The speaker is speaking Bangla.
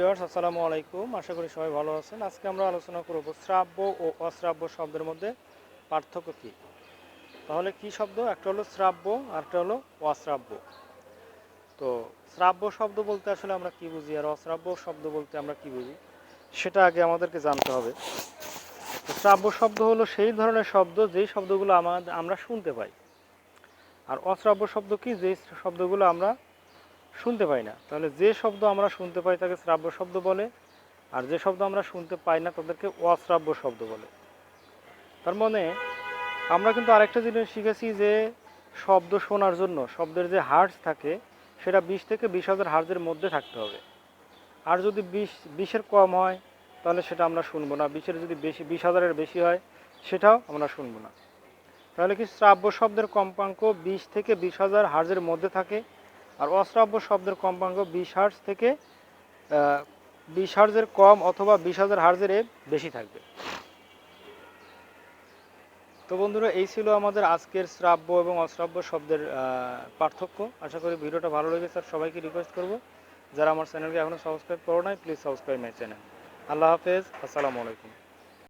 ভিউয়ার্স, আসসালামু আলাইকুম। আশা করি সবাই ভালো আছেন। আজকে আমরা আলোচনা করব শ্রাব্য ও অশ্রাব্য শব্দের মধ্যে পার্থক্য কী? তাহলে কি শব্দ? একটা হলো শ্রাব্য আর একটা হলো অশ্রাব্য। তো শ্রাব্য শব্দ বলতে আসলে আমরা কি বুঝি আর অশ্রাব্য শব্দ বলতে আমরা কি বুঝি, সেটা আগে আমাদেরকে জানতে হবে। শ্রাব্য শব্দ হলো সেই ধরনের শব্দ যেই শব্দগুলো আমাদের আমরা শুনতে পাই। আর অশ্রাব্য শব্দ কি? যেই শব্দগুলো আমরা শুনতে পাই না। তাহলে যে শব্দ আমরা শুনতে পাই তাকে শ্রাব্য শব্দ বলে, আর যে শব্দ আমরা শুনতে পাই না তাদেরকে অশ্রাব্য শব্দ বলে। তার মানে আমরা কিন্তু আরেকটা জিনিস শিখেছি যে শব্দ শোনার জন্য শব্দের যে হার্জ থাকে, সেটা বিশ থেকে বিশ হাজার হার্জের মধ্যে থাকতে হবে। আর যদি বিশ, বিশের কম হয়, তাহলে সেটা আমরা শুনব না। বিশের যদি বেশি, বিশ হাজারের বেশি হয়, সেটাও আমরা শুনব না। তাহলে কি শ্রাব্য শব্দের কম্পাঙ্ক বিশ থেকে বিশ হাজার হার্জের মধ্যে থাকে? আর অশ্রাব্য শব্দের কম্পাঙ্ক বিশ হার্জ থেকে বিশ হার্জের কম অথবা বিশ হাজার হার্জের বেশি থাকবে। তো বন্ধুরা, এই ছিল আমাদের আজকের শ্রাব্য এবং অশ্রাব্য শব্দের পার্থক্য। আশা করি ভিডিওটা ভালো লেগেছে, আর সবাইকে রিকোয়েস্ট করব, যারা আমার চ্যানেলকে এখনও সাবস্ক্রাইব করো নাই প্লিজ সাবস্ক্রাইব মাই চ্যানেল আল্লাহ হাফেজ, আসসালামু আলাইকুম।